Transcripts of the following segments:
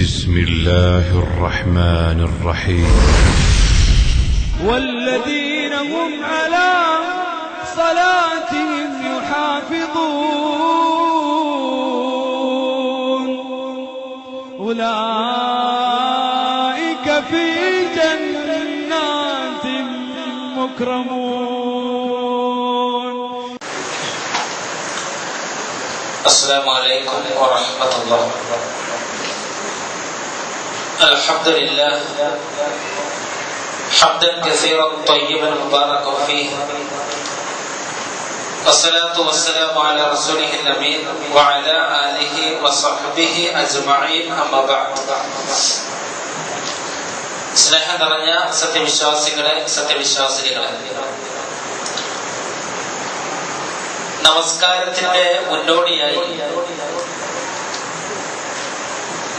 بسم الله الرحمن الرحيم. والذين هم على صلاتهم يحافظون. أولئك في جنات مكرمون. السلام عليكم ورحمة الله. الحمد لله حمدا كثيرا طيبا مباركا فيه والصلاة والسلام على رسوله الأمين وعلى آله وصحبه أجمعين أما بعد സ്നേഹം നിറഞ്ഞ സത്യവിശ്വാസികളെ സത്യവിശ്വാസിനികളെ നമസ്കാരത്തിന്റെ മുന്നോടിയായി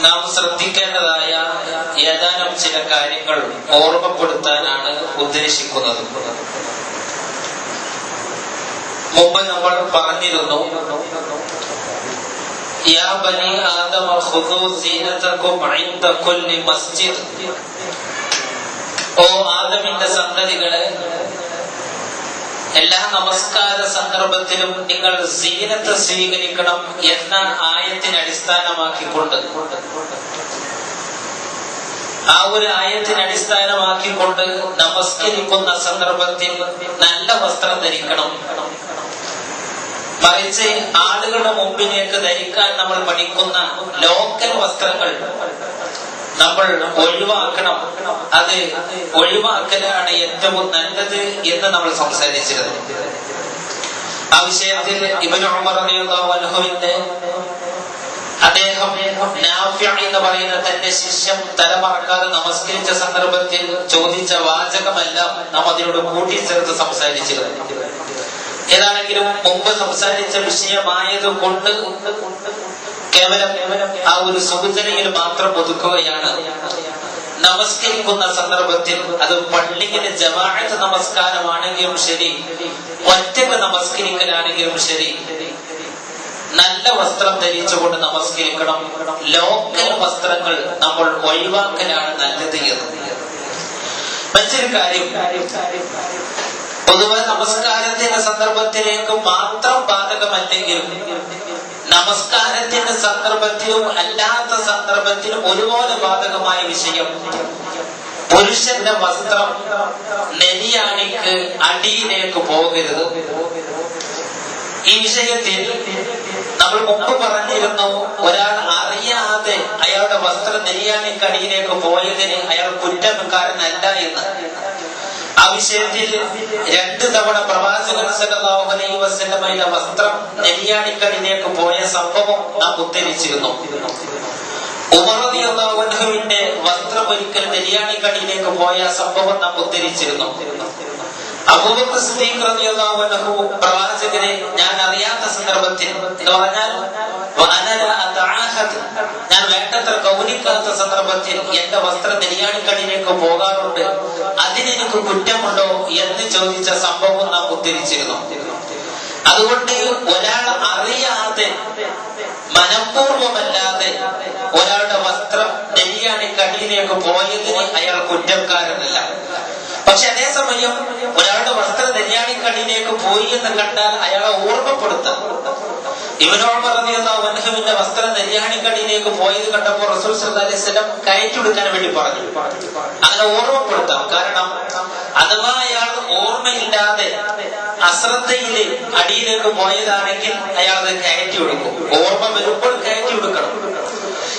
നാം ശ്രദ്ധിക്കേണ്ടതായ ഏതാനും ചില കാര്യങ്ങൾ ഓർമ്മപ്പെടുത്താനാണ് ഉദ്ദേശിക്കുന്നത്. മുമ്പ് നമ്മൾ പറഞ്ഞിരുന്നു യാ സീനതകും മസ്ജിദ്. ഓ ആദമിന്റെ സന്തതികളെ എല്ലാ നമസ്കാര സന്ദർഭത്തിലും നിങ്ങൾ സീനത്ത് സ്വീകരിക്കണം എന്ന ആയത്തിനെ അടിസ്ഥാനമാക്കിക്കൊണ്ട്. ആ ഒരു ആയത്തിനെ അടിസ്ഥാനമാക്കിക്കൊണ്ട് നമസ്കരിക്കുന്ന സന്ദർഭത്തിൽ നല്ല വസ്ത്രം ധരിക്കണം. മറിച്ച് ആളുകളുടെ മുമ്പിലേക്ക് ധരിക്കാൻ നമ്മൾ പഠിക്കുന്ന ലോക്കൽ വസ്ത്രങ്ങൾ നമ്മൾ ഒഴിവാക്കണം. അത് ഒഴിവാക്കലാണ് ഏറ്റവും നല്ലത് എന്ന് നമ്മൾ സംസാരിച്ചിരുന്നു ആ വിഷയത്തിൽ അദ്ദേഹം എന്ന് പറയുന്ന തന്റെ ശിഷ്യം തലമറക്കാതെ നമസ്കരിച്ച സന്ദർഭത്തിൽ ചോദിച്ച വാചകമെല്ലാം നാം അതിനോട് കൂട്ടിച്ചേർത്ത് സംസാരിച്ചിരുന്നു ഏതാണെങ്കിലും മുമ്പ് സംസാരിച്ച വിഷയമായത് കൊണ്ട് കേവലം ആ ഒരു സൂചനയിൽ മാത്രം ഒതുക്കുകയാണ്. നമസ്കരിക്കുന്ന സന്ദർഭത്തിൽ അത് പള്ളിയിലെ ജമാഅത്ത് നമസ്കാരമാണെങ്കിലും ശരി ഒറ്റയ്ക്ക് നമസ്കരിക്കലാണെങ്കിലും ശരി. നല്ല വസ്ത്രം ധരിച്ചുകൊണ്ട് നമസ്കരിക്കണം. ലോക്കൽ വസ്ത്രങ്ങൾ നമ്മൾ ഒഴിവാക്കലാണ് നല്ലത് എന്ന്. മറ്റൊരു കാര്യം പൊതുവെ നമസ്കാരത്തിന്റെ സന്ദർഭത്തിലേക്ക് മാത്രം ബാധകമല്ലെങ്കിലും നമസ്കാരത്തിന്റെ സന്ദർഭത്തിലും അല്ലാത്ത സന്ദർഭത്തിലും ഒരുപോലെ ബാധകമായ വിഷയം. പുരുഷന്റെ വസ്ത്രം നെരിയാണിക്ക് അടിയിലേക്ക് പോകരുത്. ഈ വിഷയത്തിൽ നമ്മൾ മുമ്പ് പറഞ്ഞിരുന്നു ഒരാൾ അറിയാതെ അയാളുടെ വസ്ത്രം നെരിയാണിക്ക് അടിയിലേക്ക് പോയതിന് അയാൾ കുറ്റക്കാരനല്ല എന്ന്. ആ വിഷയത്തിൽ രണ്ട് തവണ പ്രവാചകൻ സല്ലല്ലാഹു അലൈഹി വസല്ലമയുടെ വസ്ത്രം നെല്ലിയാണിക്കടിലേക്ക് പോയ സംഭവം നാം ഉദ്ധരിച്ചിരുന്നു. അൻഹുവിന്റെ വസ്ത്രം ഒരിക്കൽ നെല്ലിയാണിക്കടിയിലേക്ക് പോയ സംഭവം നാം ഉദ്ധരിച്ചിരുന്നു. അബൂബക്കർ പ്രവാചകനെ ഞാൻ അറിയാത്ത സന്ദർഭത്തിൽ എന്ന് പറഞ്ഞാൽ ഗൗനിക്കാത്ത സന്ദർഭത്തിൽ എന്റെ വസ്ത്രം നെല്ലിയാണിക്കടിയിലേക്ക് പോകാറുണ്ട്. അതിനെനിക്ക് കുറ്റമുണ്ടോ എന്ന് ചോദിച്ച സംഭവം നാം ഉദ്ധരിച്ചിരുന്നു. അതുകൊണ്ട് ഒരാൾ അറിയാതെ മനഃപൂർവമല്ലാതെ ഒരാളുടെ വസ്ത്രം നെല്ലിയാണിക്കടിയിലേക്ക് പോയതിന് അയാൾ കുറ്റക്കാരനല്ല പക്ഷെ അതേസമയം ഒരാളുടെ വസ്ത്രം നെല്ലിയാണിക്കടിയിലേക്ക് പോയി എന്ന് കണ്ടാൽ അയാളെ ഓർമ്മപ്പെടുത്താം. ഇവനോട് വസ്ത്രം നെല്യാണിക്കടിയിലേക്ക് പോയത് കണ്ടപ്പോൾ റസൂൽ സല്ലാസ്ലം കയറ്റിയെടുക്കാൻ വേണ്ടി പറഞ്ഞു. അങ്ങനെ ഓർമ്മപ്പെടുത്താം. കാരണം അഥവാ അയാൾ ഓർമ്മയില്ലാതെ അശ്രദ്ധയിൽ അടിയിലേക്ക് പോയതാണെങ്കിൽ അയാൾ അത് കയറ്റി കൊടുക്കും ഓർമ്മ വരുമ്പോൾ കയറ്റി കൊടുക്കണം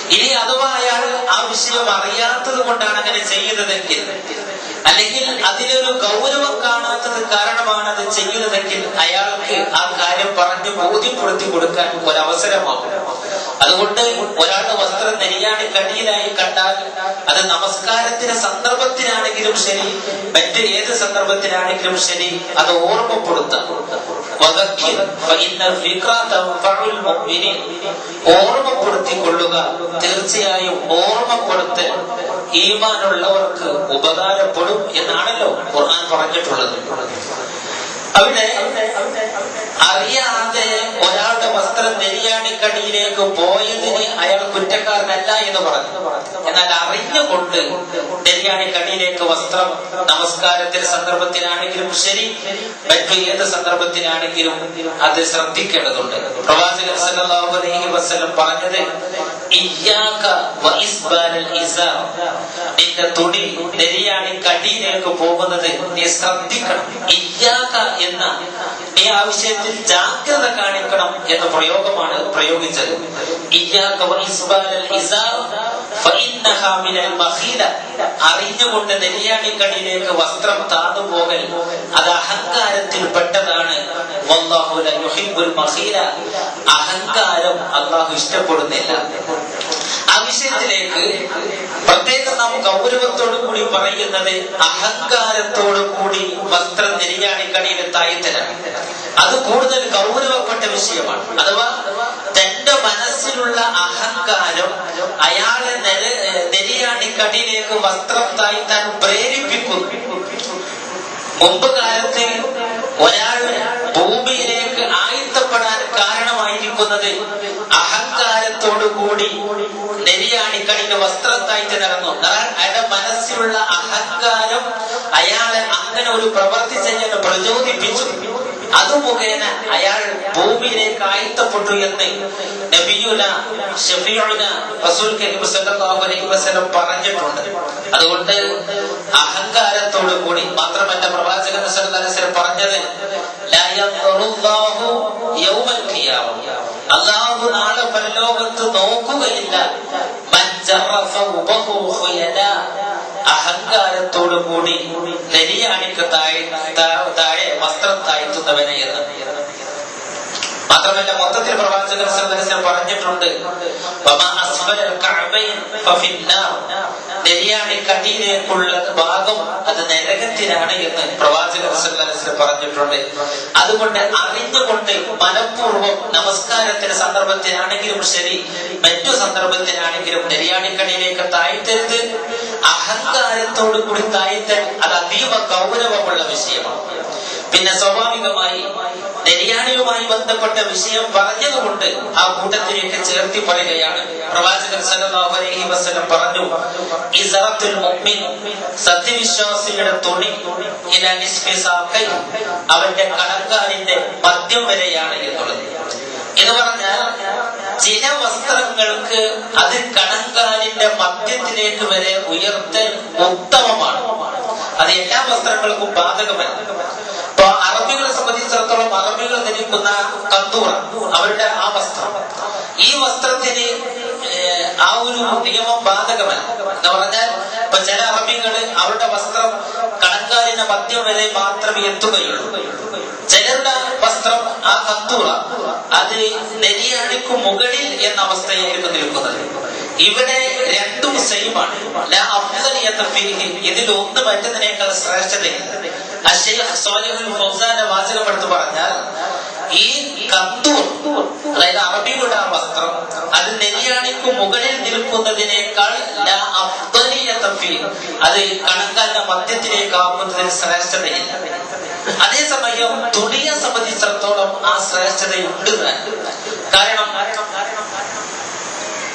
ഇനി അഥവാ അയാൾ ആ വിഷയം അറിയാത്തത് കൊണ്ടാണ് അങ്ങനെ ചെയ്യുന്നതെങ്കിൽ അല്ലെങ്കിൽ അതിലൊരു ഗൗരവം കാണാത്തത് കാരണമാണ് അത് ചെയ്യുന്നതെങ്കിൽ അയാൾക്ക് ആ കാര്യം പറഞ്ഞു ബോധ്യപ്പെടുത്തി കൊടുക്കാൻ ഒരവസരമാകും അതുകൊണ്ട് ഒരാളുടെ വസ്ത്രം നെരിയാണി കടിയിലായി കണ്ടാൽ അത് നമസ്കാരത്തിന്റെ സന്ദർഭത്തിനാണെങ്കിലും ശരി മറ്റ് ഏത് സന്ദർഭത്തിനാണെങ്കിലും ശരി അത് ഓർമ്മപ്പെടുത്താം. ഓർമ്മപ്പെടുത്തിക്കൊള്ളുക തീർച്ചയായും ഓർമ്മപ്പെടുത്തൽ ഈമാനുള്ളവർക്ക് ഉപകാരപ്പെടും എന്നാണല്ലോ ഖുർആൻ പറഞ്ഞിട്ടുള്ളത് അവിടെ അറിയാതെ ഒരാളുടെ വസ്ത്രം നെരിയാണിക്കടിയിലേക്ക് പോയതിന് അയാൾ കുറ്റക്കാരനല്ല എന്ന് പറഞ്ഞു. എന്നാൽ അറിഞ്ഞുകൊണ്ട് നെരിയാണിക്കടിയിലേക്ക് വസ്ത്രം നമസ്കാരത്തിന്റെ സന്ദർഭത്തിലാണെങ്കിലും ശരി മറ്റു ഏത് സന്ദർഭത്തിലാണെങ്കിലും അത് ശ്രദ്ധിക്കേണ്ടതുണ്ട്. പ്രവാചകൻ സല്ലല്ലാഹു അലൈഹി വസല്ലം പറഞ്ഞത് നിന്റെ തുണി നെരിയാണി കടിയിലേക്ക് പോകുന്നത് നീ ശ്രദ്ധിക്കണം. എന്ന നീ ആവശ്യത്തിൽ ജാഗ്രത കാണിക്കണം എന്ന പ്രയോഗമാണ് പ്രയോഗിച്ചത്. അറിഞ്ഞുകൊണ്ട് നെല്ലിയാണിക്കടിയിലേക്ക് വസ്ത്രം താന്നു പോകൽ അത് അഹങ്കാരത്തിൽ പെട്ടതാണ്. അഹങ്കാരം അള്ളാഹു ഇഷ്ടപ്പെടുന്നില്ല. ആ വിഷയത്തിലേക്ക് പ്രത്യേകം നാം ഗൗരവത്തോടു കൂടി പറയുന്നത് അഹങ്കാരത്തോടു കൂടി വസ്ത്രം നെരിയാണിക്കടിയിൽ തരാം അത് കൂടുതൽ ഗൗരവപ്പെട്ട വിഷയമാണ്. അഥവാ തന്റെ മനസ്സിലുള്ള അഹങ്കാരം അയാളെ നെര- നെരിയാണിക്കടിയിലേക്ക് വസ്ത്രം താഴ്ത്താൻ പ്രേരിപ്പിക്കുന്നു. മുമ്പ് കാലത്ത് ഒരാൾ ഭൂമിയിലേക്ക് ആയുധപ്പെടാൻ കാരണമായിരിക്കുന്നത് അഹങ്കാരത്തോടു കൂടി വസ്ത്രം താഴ്ത്തി നടന്നു എന്നാൽ അയാളുടെ മനസ്സിലുള്ള അഹങ്കാരം അയാളെ അങ്ങനെ ഒരു പ്രവൃത്തി ചെയ്യാൻ പ്രചോദിപ്പിച്ചു. അത് മുഖേന അയാൾ ഭൂമിയിലേക്ക് ആയിത്തപ്പെട്ടു എന്ന് നബിയുല റസൂൽ അലൈഹി വസല്ലം പറഞ്ഞിട്ടുണ്ട്. അതുകൊണ്ട് അഹങ്കാരത്തോടു കൂടി മാത്രമല്ല പ്രവാചകൻ പറഞ്ഞത് യൗമൽ ഖിയാമ. അല്ലാഹു നാളെ പരലോകത്ത് നോക്കുകയില്ല. അഹങ്കാരത്തോടു കൂടി നെരിയാണിക്ക് താഴെ വസ്ത്രം താഴ്ത്തുന്നവനെ എന്ന്. മാത്രമല്ല മൊത്തത്തിൽ പ്രവാചകൻ പറഞ്ഞിട്ടുണ്ട്. വമാ അസ്ഫലൽ കഅബൈൻ ഫഫിന്നാർ. നെരിയാണി കടിയിലേക്കുള്ള ഭാഗം അത് നരകത്തിലാണ് എന്ന് പ്രവാചകൻ പറഞ്ഞിട്ടുണ്ട് അതുകൊണ്ട് അറിഞ്ഞുകൊണ്ട് മനഃപൂർവം നമസ്കാരത്തിന്റെ സന്ദർഭത്തിലാണെങ്കിലും ശരി മറ്റു സന്ദർഭത്തിലാണെങ്കിലും നെരിയാണിക്കടിയിലേക്ക് താഴ്ത്തരുത് അഹങ്കാരത്തോടു കൂടി താഴ്ത്തൽ അത് അതീവ ഗൗരവമുള്ള വിഷയമാണ് പിന്നെ സ്വാഭാവികമായി നെരിയാണിയുമായി ബന്ധപ്പെട്ട വിഷയം പറഞ്ഞതുകൊണ്ട് ആ കൂട്ടത്തിലേക്ക് ചേർത്തി പറയുകയാണ്. പ്രവാചകൻ സല്ലല്ലാഹു അലൈഹി വസല്ലം പറഞ്ഞു മുഅ്മിൻ സത്യവിശ്വാസിയുടെ തുണി അവന്റെ കണക്കാലിന്റെ മദ്യം വരെയാണ് എന്നുള്ളത്. എന്ന് പറഞ്ഞാൽ ചില വസ്ത്രങ്ങൾക്ക് അത് കണങ്കാലിന്റെ മധ്യത്തിലേക്ക് വരെ ഉയർത്തൽ ഉത്തമമാണ്. അത് എല്ലാ വസ്ത്രങ്ങൾക്കും ബാധകമല്ല. ധരിക്കുന്ന കന്തൂറ അവരുടെ ആ വസ്ത്രം. ഈ വസ്ത്രത്തിന് ആ ഒരു നിയമം ബാധകമല്ല. എന്ന് പറഞ്ഞാൽ ഇപ്പൊ ചില അറബികൾ അവരുടെ വസ്ത്രം കണങ്കാലിന്റെ മദ്യം വരെ മാത്രമേ എത്തുകയുള്ളൂ. ചിലരുടെ വസ്ത്രം ആ കന്തൂറ അത് നെരിയാണിക്ക് മുകളിൽ എന്ന അവസ്ഥയായിരുന്നു നിൽക്കുന്നത്. ഇവിടെ രണ്ടും സെയിമാണ് ഇതിൽ ഒന്ന് മറ്റതിനേക്കാൾ ശ്രേഷ്ഠതയില്ല. അശ്ശൈഖ് സ്വാലിഹുൽ ഫൗസാന്റെ വാചകപ്പെടുത്ത് പറഞ്ഞാൽ ഈ കത്തു അതായത് അറബി ആ വസ്ത്രം അത് നെരിയാണിക്ക് മുകളിൽ നിൽക്കുന്നതിനേക്കാൾ. അത് കണക്കാലിന്റെ മധ്യത്തിലേക്ക് ആകുന്നതിന് ശ്രേഷ്ഠതയില്ല അതേസമയം തുണിയെ സംബന്ധിച്ചിടത്തോളം ആ ശ്രേഷ്ഠതയുണ്ട് കാരണം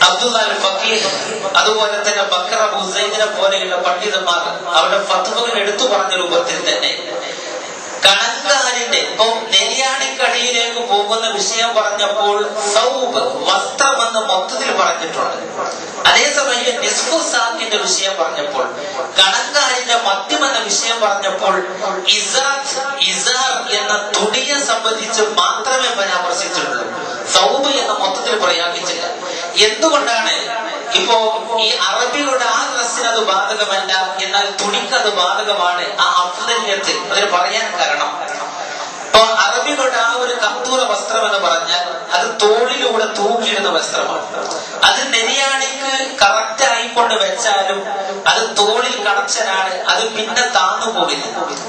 അബ്ദുൽ ഫക്കീഹ് അതുപോലെ തന്നെ ബക്കർ സൈദിനെ പോലെയുള്ള പണ്ഡിതന്മാർ അവരുടെ ഫത്തുവകൾ എടുത്തു പറഞ്ഞ രൂപത്തിൽ തന്നെ കണങ്കാലിന്റെ ഇപ്പൊ നെരിയാണിക്കടിയിലേക്ക് പോകുന്ന വിഷയം പറഞ്ഞപ്പോൾ സൗബ് വസ്ത്രമെന്ന് മൊത്തത്തിൽ പറഞ്ഞിട്ടുണ്ട്. അതേസമയം നിസ്ഫു സാക്കിന്റെ വിഷയം പറഞ്ഞപ്പോൾ കണക്കാരിന്റെ മദ്യം എന്ന വിഷയം പറഞ്ഞപ്പോൾ ഇസാദ് ഇസാർ എന്ന തുടിയെ സംബന്ധിച്ച് മാത്രമേ പരാമർശിച്ചിട്ടുള്ളൂ. സൗബ് എന്ന മൊത്തത്തിൽ പ്രയോഗിച്ചില്ല എന്തുകൊണ്ടാണ്? ഇപ്പോ ഈ അറബികളുടെ ആ ഡ്രസ്സിന് അത് ബാധകമല്ല എന്നാൽ തുണിക്ക് അത് ബാധകമാണ് ആ അഫ്ദല്യത്തിൽ അതിന് പറയാൻ കാരണം അറബികളുടെ ആ ഒരു കത്തൂറ വസ്ത്രം എന്ന് പറഞ്ഞാൽ അത് തോളിലൂടെ തൂക്കിയിടുന്ന വസ്ത്രമാണ്. അത് നെരിയാണിക്ക് കറക്റ്റ് ആയിക്കൊണ്ട് വെച്ചാലും അത് തോളിൽ കടച്ചനാണ് അത് പിന്നെ താന്നു പോകില്ല.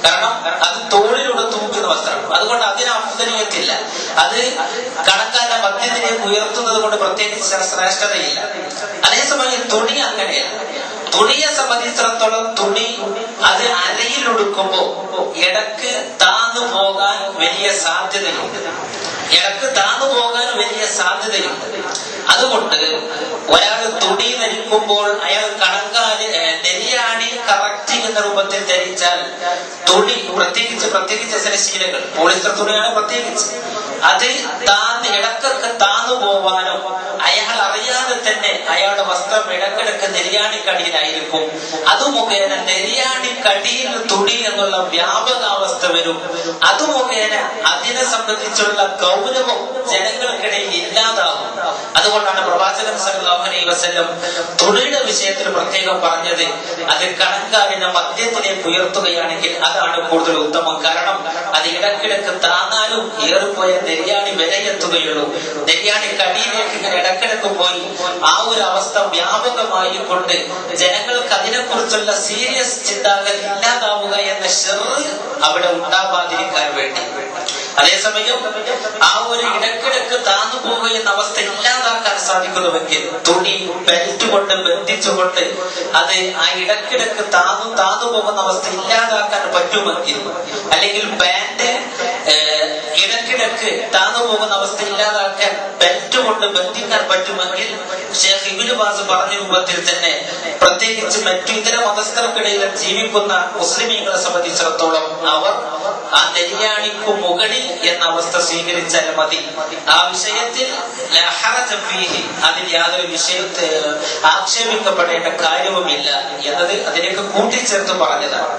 കാരണം അത് തോളിലൂടെ തൂക്കുന്ന വസ്ത്രമാണ്. അതുകൊണ്ട് അതിന് അഫ്ദലീയത്തില്ല അത് കണക്കാല മദ്യത്തിനെ ഉയർത്തുന്നത് കൊണ്ട് പ്രത്യേകിച്ച് ശ്രേഷ്ഠതയില്ല. അതേസമയം തുണി അങ്ങനെയല്ല. തുണിയെ സംബന്ധിച്ചിടത്തോളം തുണി അത് അരയിൽ ഉടുക്കുമ്പോ ഇടയ്ക്ക് താന്നു പോകാൻ വലിയ സാധ്യതയുണ്ട്. ഇടയ്ക്ക് താന്നു പോകാൻ വലിയ സാധ്യതയുണ്ട്. അതുകൊണ്ട് ഒരാൾ തുണി ധരിക്കുമ്പോൾ അയാൾ കണങ്കാൽ നെല്ലിയാണി കറക്റ്റ് എന്ന രൂപത്തിൽ ധരിച്ചാൽ തുണി പ്രത്യേകിച്ച് പ്രത്യേകിച്ച് ശീലങ്ങൾ പോളിസ്റ്റർ തുണിയാണ് പ്രത്യേകിച്ച്. അത് താന്ന് ഇടക്കൊക്കെ താന്നു പോവാനോ അയാൾ അറിയാതെ തന്നെ അയാളുടെ വസ്ത്രം ഇടക്കിടക്ക് നെരിയാണിക്കടിയിലായിരിക്കും അത് മുഖേന നെരിയാണിക്കടിയിൽ തുണി എന്നുള്ള വ്യാപകാവസ്ഥ വരും. അത് മുഖേന അതിനെ സംബന്ധിച്ചുള്ള ഗൗരവം ജനങ്ങൾക്കിടയിൽ ഇല്ലാതാവും അതുകൊണ്ടാണ് പ്രവാചകൻ സല്ലല്ലാഹു അലൈഹി വസല്ലം തുണിയുടെ വിഷയത്തിൽ പ്രത്യേകം പറഞ്ഞത് അത് കണങ്കാലിനെ മദ്യത്തിനെ ഉയർത്തുകയാണെങ്കിൽ അതാണ് കൂടുതൽ ഉത്തമം. കാരണം അത് ഇടക്കിടക്ക് താന്നാലും ഏറിപ്പോയ നെരിയാണി വിലയെത്തുകയുള്ളൂ. നെരിയാണി കടിയിലേക്ക് ഇങ്ങനെ ഇടക്കിടക്ക് പോയി ആ ഒരു അവസ്ഥ വ്യാപകമായി കൊണ്ട് ജനങ്ങൾക്ക് അതിനെക്കുറിച്ചുള്ള സീരിയസ് ചിന്താഗതി ഇല്ലാതാവുക എന്ന ഷെറ് അവിടെ ഉണ്ടാവാതിരിക്കാൻ വേണ്ടി. അതേസമയം ആ ഒരു ഇടക്കിടക്ക് താന്നു അവസ്ഥ ഇല്ലാതാക്കാൻ സാധിക്കുന്നുവെങ്കിൽ തുണി ബെൽറ്റ് കൊണ്ട് ബന്ധിച്ചുകൊണ്ട് അത് ആ ഇടക്കിടക്ക് താന്നു താന്നു പോകുന്ന അവസ്ഥ ഇല്ലാതാക്കാൻ പറ്റുമെങ്കിൽ അല്ലെങ്കിൽ പാന്റ് ഇടക്കിടക്ക് താന്നു പോകുന്ന അവസ്ഥ ഇല്ലാതാക്കാൻ ബെൽറ്റ് കൊണ്ട് ബന്ധിക്കാൻ പറ്റുമെങ്കിൽ ഷേഖ് ഇബിന് ബാസ് പറഞ്ഞ രൂപത്തിൽ തന്നെ പ്രത്യേകിച്ച് മറ്റു ഇതര മതസ്ഥർക്കിടയിൽ ജീവിക്കുന്ന മുസ്ലിമീങ്ങളെ സംബന്ധിച്ചിടത്തോളം അവർ ആ നെല്യാണിക്കു മുകളിൽ എന്ന അവസ്ഥ സ്വീകരിച്ചാൽ മതി ആ വിഷയത്തിൽ. അതിൽ യാതൊരു വിഷയത്തെ ആക്ഷേപിക്കപ്പെടേണ്ട കാര്യവുമില്ല എന്നത് അതിലേക്ക് കൂട്ടിച്ചേർത്ത് പറഞ്ഞതാണ്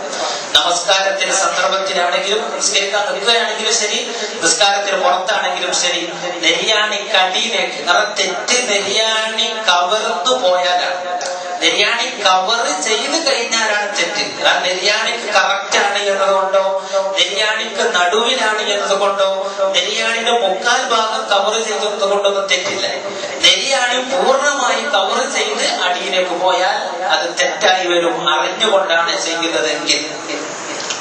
നമസ്കാരത്തിന്റെ സന്ദർഭത്തിലാണെങ്കിലും നിസ്കരിക്കാൻ നിൽക്കുകയാണെങ്കിലും ശരി നിസ്കാരത്തിന് പുറത്താണെങ്കിലും ശരി. നെരിയാണി കാരണം തെറ്റ് നെരിയാണി കവർന്നു പോയാലാണ്. നെരിയാണി കവർ ചെയ്ത് കഴിഞ്ഞാലാണ് തെറ്റ്. ആ നെരിയാണിക്ക് കറക്റ്റ് ആണ് എന്നതുകൊണ്ടോ? നെരിയാണിക്ക് നടുവിലാണ് എന്നതുകൊണ്ടോ? നെരിയാണിന്റെ മുക്കാൽ ഭാഗം കവർ ചെയ്തത് കൊണ്ടൊന്നും തെറ്റില്ല നെരിയാണി പൂർണമായി കവർ ചെയ്ത് അടിയിലേക്ക് പോയാൽ അത് തെറ്റായി വരും. അറിഞ്ഞുകൊണ്ടാണ് ചെയ്യുന്നതെങ്കിൽ.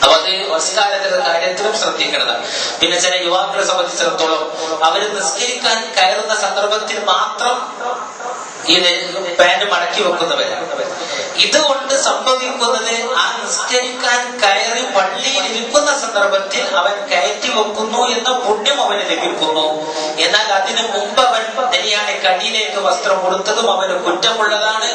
അപ്പൊ അത് നമസ്കാരത്തിന്റെ കാര്യത്തിലും ശ്രദ്ധിക്കേണ്ടതാണ്. പിന്നെ ചില യുവാക്കളെ സംബന്ധിച്ചിടത്തോളം അവർ നിസ്കരിക്കാൻ കയറുന്ന സന്ദർഭത്തിൽ മാത്രം ഈ പാന്റ് മടക്കി വെക്കുന്നവരാണ്. ഇതുകൊണ്ട് സംഭവിക്കുന്നത് ആ നിസ്കരിക്കാൻ കയറി പള്ളിയിൽ നിൽക്കുന്ന സന്ദർഭത്തിൽ അവൻ കയറ്റി വെക്കുന്നു എന്ന പുണ്യം അവന് ലഭിക്കുന്നു. എന്നാൽ അതിനു മുമ്പ് അവൻ തനിയാണ് കടിയിലേക്ക് വസ്ത്രം കൊടുത്തതും അവന് കുറ്റമുള്ളതാണ്.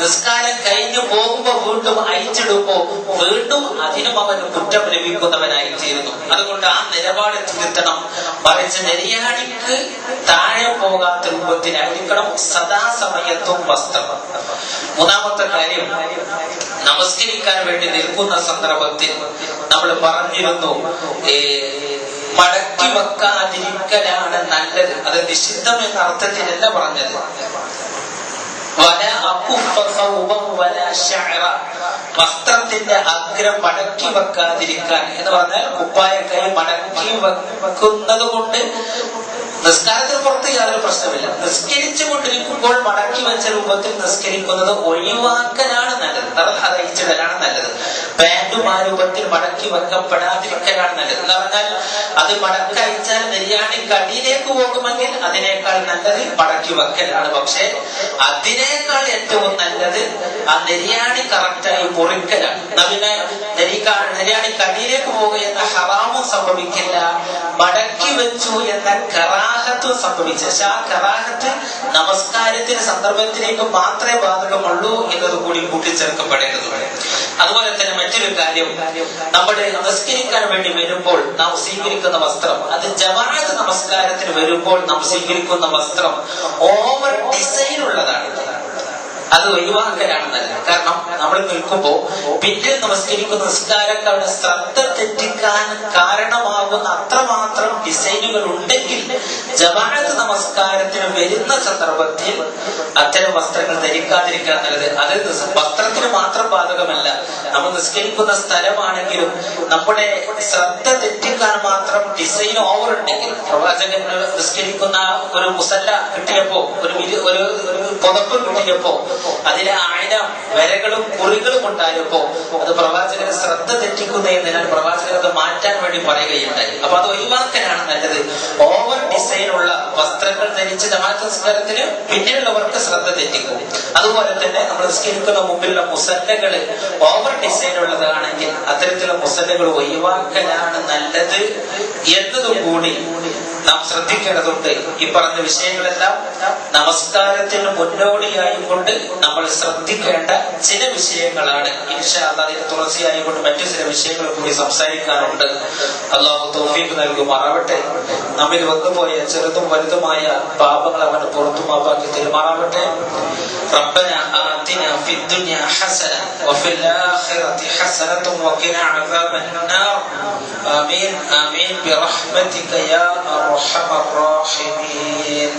നിസ്കാരം കഴിഞ്ഞു പോകുമ്പോ വീണ്ടും അയച്ചിടുമ്പോ വീണ്ടും അതിനും അവന് കുറ്റം ലഭിക്കുന്നവനായി തീരുന്നു അതുകൊണ്ട് ആ നിലപാട് തിരുത്തണം. മറിച്ച് നെരിയാണിക്ക് താഴെ പോകാത്ത രൂപത്തിലായിരിക്കണം സദാസമയത്തും വസ്ത്രം. മൂന്നാമത്തെ കാര്യം നമസ്കരിക്കാൻ വേണ്ടി നിൽക്കുന്ന സന്ദർഭത്തിൽ നമ്മൾ പറഞ്ഞിരുന്നു മടക്കി വെക്കാതിരിക്കലാണ് നല്ലത്. അത് നിഷിദ്ധം എന്ന അർത്ഥത്തിലല്ല പറഞ്ഞത്. വസ്ത്രത്തിന്റെ അഗ്രം മടക്കി വെക്കാതിരിക്കാൻ എന്ന് പറഞ്ഞാൽ കുപ്പായ കൈ മടക്കി വെക്കുന്നത് കൊണ്ട് നിസ്കാരത്തിന് പുറത്ത് യാതൊരു പ്രശ്നമില്ല നിസ്കരിച്ചു കൊണ്ടിരിക്കുമ്പോൾ മടക്കി വെച്ച രൂപത്തിൽ നിസ്കരിക്കുന്നത് ഒഴിവാക്കലാണ് നല്ലത്. അത് അയച്ചിടലാണ് നല്ലത്. പാന്റും ആ രൂപത്തിൽ മടക്കി വെക്കപ്പെടാതിരിക്കലാണ് നല്ലത് എന്ന് പറഞ്ഞാൽ അത് മടക്കയച്ചാൽ നെരിയാണി കടിയിലേക്ക് പോകുമെങ്കിൽ അതിനേക്കാൾ നല്ലത് മടക്കി വെക്കലാണ്. പക്ഷെ അതിനേക്കാൾ ഏറ്റവും നല്ലത് ആ നെരിയാണി കറക്റ്റായി മുറിക്കലാണ്. നവിനെ പോകുക എന്ന ഹറാമും സംഭവിക്കില്ല. മടക്കി വെച്ചു എന്ന കറാഹത്തും സംഭവിച്ചു. ആ കറാഹത്ത് നമസ്കാരത്തിന് സന്ദർഭത്തിലേക്ക് മാത്രമേ ബാധകമുള്ളൂ എന്നത് കൂടി കൂട്ടിച്ചേർക്കപ്പെടേണ്ടതുണ്ട്. അതുപോലെ തന്നെ മറ്റൊരു കാര്യം നമ്മുടെ നമസ്കരിക്കാൻ വേണ്ടി വരുമ്പോൾ നാം സ്വീകരിക്കുന്ന വസ്ത്രം അത് ജമാഅത്ത് നമസ്കാരത്തിന് വരുമ്പോൾ നാം സ്വീകരിക്കുന്ന വസ്ത്രം ഓവർ ഡിസൈൻ ഉള്ളതാണ്. അത് ഒഴിവാക്കലാണെന്നല്ല. കാരണം നമ്മൾ നിൽക്കുമ്പോ പിന്നിൽ നമസ്കരിക്കുന്ന നിസ്കാരത്തിൽ അവിടെ ശ്രദ്ധ തെറ്റിക്കാൻ കാരണമാകുന്ന അത്രമാത്രം ഡിസൈനുകൾ ഉണ്ടെങ്കിൽ ജമാഅത്ത് നമസ്കാരത്തിന് വരുന്ന സന്ദർഭത്തിൽ അത്തരം വസ്ത്രങ്ങൾ ധരിക്കാതിരിക്കാൻ നല്ലത്. അത് വസ്ത്രത്തിന് മാത്രം ബാധകമല്ല. നമ്മൾ നിസ്കരിക്കുന്ന സ്ഥലമാണെങ്കിലും നമ്മുടെ ശ്രദ്ധ തെറ്റിക്കാൻ മാത്രം ഡിസൈൻ ഓവർ ഉണ്ടെങ്കിൽ പ്രവാചകൻ നിസ്കരിക്കുന്ന ഒരു മുസല്ല കിട്ടിയപ്പോ ഒരു ഒരു പുതപ്പ് കിട്ടിയപ്പോ അതിലെ ആഴം വരകളും കുറികളും ഉണ്ടായപ്പോ അത് പ്രവാചകന് ശ്രദ്ധ തെറ്റിക്കുന്നു എന്നതിനാൽ പ്രവാചകൻ അത് മാറ്റാൻ വേണ്ടി പറയുകയുണ്ടായി. അപ്പൊ അത് ഒഴിവാക്കലാണ് നല്ലത് ഓവർ ഡിസൈൻ ഉള്ള വസ്ത്രങ്ങൾ ധരിച്ച് ജമാഅത്ത് നിസ്കാരത്തിന് പിന്നിലുള്ളവർക്ക് ശ്രദ്ധ തെറ്റിക്കും. അതുപോലെ തന്നെ നമ്മൾ നിസ്കരിക്കുന്ന മുമ്പിലുള്ള മുസല്ലകൾ ഓവർ ഡിസൈൻ ഉള്ളതാണെങ്കിൽ അത്തരത്തിലുള്ള മുസല്ലകൾ ഒഴിവാക്കലാണ് നല്ലത് എന്നതും കൂടി നാം ശ്രദ്ധിക്കേണ്ടതുണ്ട്. ഈ പറഞ്ഞ വിഷയങ്ങളെല്ലാം നമസ്കാരത്തിന് മുന്നോടിയായി കൊണ്ട് നമ്മൾ ശ്രദ്ധിക്കേണ്ട ചില വിഷയങ്ങളാണ്. ഇൻഷാല്ല അതിന് കൊണ്ട് മറ്റു ചില വിഷയങ്ങൾ കൂടി സംസാരിക്കാനുണ്ട്. അള്ളാഹു തോഫീക്ക് നൽകുമാറാവട്ടെ. നമ്മിൽ വന്നുപോയ ചെറുതും വലുതുമായ പാപങ്ങൾ അവന് പുറത്തു മാപ്പാക്കി തെരുമാറാവട്ടെ ربنا آتنا في الدنيا حسنة وفي الآخرة حسنة وقنا عذاب النار آمين آمين برحمتك يا أرحم الراحمين